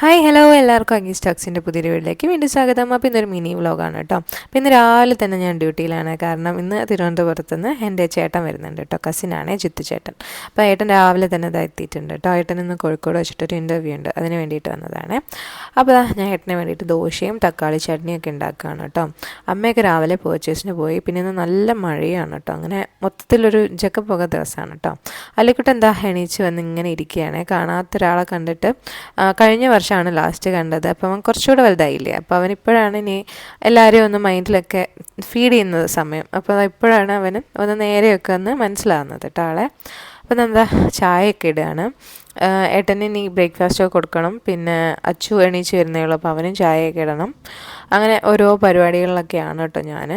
Hi hello എല്ലാവർക്കും അഗി സ്റ്റോക്സിന്റെ പുതിയ വീട്ടിലേക്ക് വീണ്ടും സ്വാഗതം. അപ്പോൾ ഇന്നൊരു മിനി വ്ളോഗാണ് കേട്ടോ. അപ്പോൾ ഇന്ന് രാവിലെ തന്നെ ഞാൻ ഡ്യൂട്ടിയിലാണ്. കാരണം ഇന്ന് തിരുവനന്തപുരത്ത് നിന്ന് എന്റെ ചേട്ടൻ വരുന്നുണ്ട് കേട്ടോ. കസിനാണ് ജിത്തു ചേട്ടൻ. അപ്പോൾ ഏട്ടൻ രാവിലെ തന്നെ എത്തിയിട്ടുണ്ട് കേട്ടോ. ഏട്ടൻ ഇന്ന് കോഴിക്കോട് വെച്ചിട്ടൊരു ഇന്റർവ്യൂ ഉണ്ട്. അതിന് വേണ്ടിയിട്ട് വന്നതാണ്. അപ്പോൾ ഞാൻ ഏട്ടന് വേണ്ടിയിട്ട് ദോശയും തക്കാളി ചട്നിയൊക്കെ ഉണ്ടാക്കുകയാണ് കേട്ടോ. അമ്മയൊക്കെ രാവിലെ പർച്ചേസിന് പോയി. പിന്നെ ഇന്ന് നല്ല മഴയാണ് കേട്ടോ. അങ്ങനെ മൊത്തത്തിലൊരു ജക്കപ്പുക ദിവസമാണ് കേട്ടോ. അല്ലിക്കുട്ട് എന്താ എണീച്ച് വന്ന് ഇങ്ങനെ ഇരിക്കുകയാണ്. കാണാത്ത ഒരാളെ കണ്ടിട്ട് കഴിഞ്ഞ വർഷം വർഷമാണ് ലാസ്റ്റ് കണ്ടത്. അപ്പം അവൻ കുറച്ചുകൂടെ വലുതായില്ലേ? അപ്പോൾ അവൻ ഇപ്പോഴാണ് ഇനി എല്ലാവരെയും ഒന്ന് മൈൻഡിലൊക്കെ ഫീഡ് ചെയ്യുന്നത് സമയം. അപ്പോൾ ഇപ്പോഴാണ് അവന് ഒന്ന് നേരെയൊക്കെ ഒന്ന് മനസ്സിലാവുന്നത് കേട്ടോ ആളെ. അപ്പം എന്താ ചായയൊക്കെ ഇടുകയാണ്. ഏട്ടന് ഇനി ബ്രേക്ക്ഫാസ്റ്റ് ഒക്കെ കൊടുക്കണം. പിന്നെ അച്ചു എണീച്ച് വരുന്നേ ഉള്ളൂ അപ്പോൾ അവനും ചായയൊക്കെ ഇടണം. അങ്ങനെ ഓരോ പരിപാടികളിലൊക്കെയാണ് കേട്ടോ ഞാൻ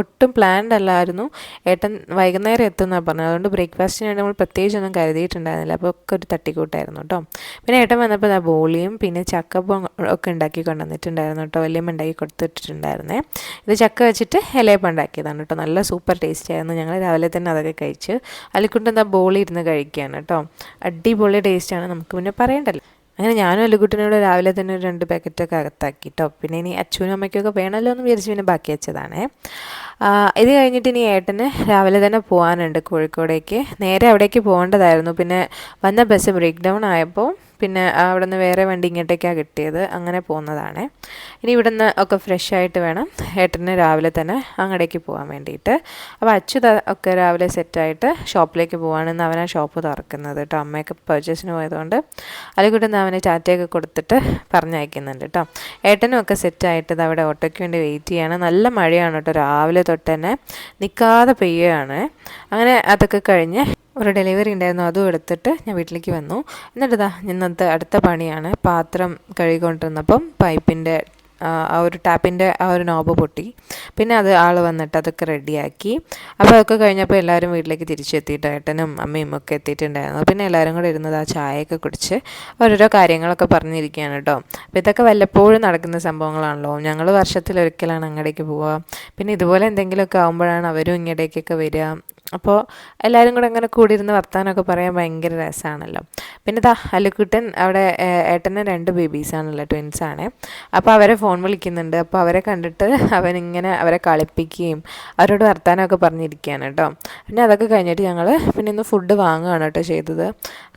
ഒട്ടും പ്ലാൻഡ് അല്ലായിരുന്നു. ഏട്ടൻ വൈകുന്നേരം എത്തുന്നതാണ് പറഞ്ഞത്. അതുകൊണ്ട് ബ്രേക്ക്ഫാസ്റ്റിന് നമ്മൾ പ്രത്യേകിച്ച് ഒന്നും കരുതിയിട്ടുണ്ടായിരുന്നില്ല. അപ്പോൾ ഒക്കെ ഒരു തട്ടിക്കൂട്ടായിരുന്നു കേട്ടോ. പിന്നെ ഏട്ടൻ വന്നപ്പോൾ ആ ബോളിയും പിന്നെ ചക്കപ്പം ഒക്കെ ഉണ്ടാക്കി കൊണ്ടുവന്നിട്ടുണ്ടായിരുന്നു കേട്ടോ. വലിയമ്മ ഉണ്ടാക്കി കൊടുത്തിട്ടുണ്ടായിരുന്നേ ഇത് ചക്ക വെച്ചിട്ട് ഇലയപ്പം ഉണ്ടാക്കിയതാണ് കേട്ടോ. നല്ല സൂപ്പർ ടേസ്റ്റ് ആയിരുന്നു. ഞങ്ങൾ രാവിലെ തന്നെ അതൊക്കെ കഴിച്ച്. അലിക്കുണ്ട് എന്താ ബോളി ഇരുന്ന് കഴിക്കുകയാണ് കേട്ടോ. അടിപൊളി ടേസ്റ്റാണ് നമുക്ക് പിന്നെ പറയണ്ടല്ലോ. അങ്ങനെ ഞാനും അല്ലുകുട്ടിനോട് രാവിലെ തന്നെ ഒരു രണ്ട് പാക്കറ്റൊക്കെ അകത്താക്കി കേട്ടോ പിന്നെ ഇനി അച്ഛനും അമ്മയ്ക്കൊക്കെ വേണമല്ലോ എന്ന് വിചാരിച്ച് പിന്നെ ബാക്കി വെച്ചതാണേ. ഇത് കഴിഞ്ഞിട്ട് ഇനി ഏട്ടന് രാവിലെ തന്നെ പോകാനുണ്ട് കോഴിക്കോടേക്ക്. നേരെ അവിടേക്ക് പോകേണ്ടതായിരുന്നു. പിന്നെ വന്ന ബസ് ബ്രേക്ക് ഡൗൺ ആയപ്പോൾ പിന്നെ അവിടെ നിന്ന് വേറെ വണ്ടി ഇങ്ങോട്ടേക്കാണ് കിട്ടിയത്. അങ്ങനെ പോകുന്നതാണ്. ഇനി ഇവിടെ നിന്ന് ഒക്കെ ഫ്രഷ് ആയിട്ട് വേണം ഏട്ടന് രാവിലെ തന്നെ അങ്ങടേക്ക് പോകാൻ വേണ്ടിയിട്ട്. അപ്പോൾ അച്യുത ഒക്കെ രാവിലെ സെറ്റായിട്ട് ഷോപ്പിലേക്ക് പോകാണെന്ന് അവനാ ഷോപ്പ് തുറക്കുന്നത് കേട്ടോ. അമ്മയൊക്കെ പർച്ചേസിന് പോയതുകൊണ്ട് നിന്ന് അവനെ ചാറ്റയൊക്കെ കൊടുത്തിട്ട് പറഞ്ഞയക്കുന്നുണ്ട് കേട്ടോ. ഏട്ടനും ഒക്കെ സെറ്റായിട്ട് ഇത് അവിടെ ഓട്ടോയ്ക്ക് വേണ്ടി വെയിറ്റ് ചെയ്യാണ്. നല്ല മഴയാണ് കേട്ടോ. രാവിലെ തൊട്ട് തന്നെ നിൽക്കാതെ പെയ്യുകയാണ്. അങ്ങനെ അതൊക്കെ കഴിഞ്ഞ് ഒരു ഡെലിവറി ഉണ്ടായിരുന്നു. അതും എടുത്തിട്ട് ഞാൻ വീട്ടിലേക്ക് വന്നു. എന്നിട്ട് ഇന്നത്തെ അടുത്ത പണിയാണ്. പാത്രം കഴുകിക്കൊണ്ടിരുന്നപ്പം പൈപ്പിന്റെ ആ ഒരു ടാപ്പിന്റെ ആ ഒരു നോബ് പൊട്ടി. പിന്നെ അത് ആൾ വന്നിട്ട് അതൊക്കെ റെഡിയാക്കി. അപ്പോൾ അതൊക്കെ കഴിഞ്ഞപ്പോൾ എല്ലാവരും വീട്ടിലേക്ക് തിരിച്ചെത്തിയിട്ട് ഏട്ടനും അമ്മയും ഒക്കെ എത്തിയിട്ടുണ്ടായിരുന്നു. പിന്നെ എല്ലാവരും കൂടെ ഇരുന്നത് ആ ചായയൊക്കെ കുടിച്ച് ഓരോരോ കാര്യങ്ങളൊക്കെ പറഞ്ഞിരിക്കുകയാണ് കേട്ടോ. അപ്പോൾ ഇതൊക്കെ വല്ലപ്പോഴും നടക്കുന്ന സംഭവങ്ങളാണല്ലോ. ഞങ്ങൾ വർഷത്തിലൊരിക്കലാണ് അങ്ങടേക്ക് പോവുക. പിന്നെ ഇതുപോലെ എന്തെങ്കിലുമൊക്കെ ആകുമ്പോഴാണ് അവരും ഇങ്ങടേക്കൊക്കെ വരിക. അപ്പോൾ എല്ലാവരും കൂടെ അങ്ങനെ കൂടിയിരുന്ന് വർത്താനമൊക്കെ പറയാൻ ഭയങ്കര രസമാണല്ലോ പിന്നെ ദാ അല്ലുക്കുട്ടൻ അവിടെ ഏട്ടന് രണ്ട് ബേബീസാണല്ലോ ട്വിൻസാണ് അപ്പോൾ അവരെ ഫോൺ വിളിക്കുന്നുണ്ട്. അപ്പോൾ അവരെ കണ്ടിട്ട് അവനിങ്ങനെ അവരെ കളിപ്പിക്കുകയും അവരോട് വർത്താനമൊക്കെ പറഞ്ഞിരിക്കുകയാണ് കേട്ടോ. പിന്നെ അതൊക്കെ കഴിഞ്ഞിട്ട് ഞങ്ങൾ പിന്നെ ഇന്ന് ഫുഡ് വാങ്ങുകയാണ് കേട്ടോ ചെയ്തത്.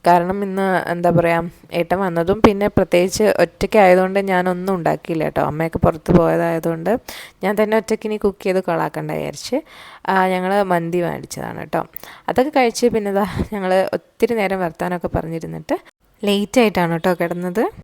കാരണം ഇന്ന് എന്താ പറയുക ഏട്ടൻ വന്നതും പിന്നെ പ്രത്യേകിച്ച് ഒറ്റയ്ക്ക് ആയതുകൊണ്ട് ഞാനൊന്നും ഉണ്ടാക്കിയില്ല കേട്ടോ. അമ്മയൊക്കെ പുറത്ത് പോയതായതുകൊണ്ട് ഞാൻ തന്നെ ഒറ്റയ്ക്ക് ഇനി കുക്ക് ചെയ്ത് കൊളാക്കണ്ട വിചാരിച്ച് ഞങ്ങൾ മന്തി മേടിച്ചതാണ് കേട്ടോ. അതൊക്കെ കഴിച്ച് പിന്നെ ഞങ്ങൾ ഒത്തിരി നേരം വർത്താനമൊക്കെ പറഞ്ഞിരുന്നിട്ട് ലേറ്റ് ആയിട്ടാണ് കേട്ടോ കിടന്നത്.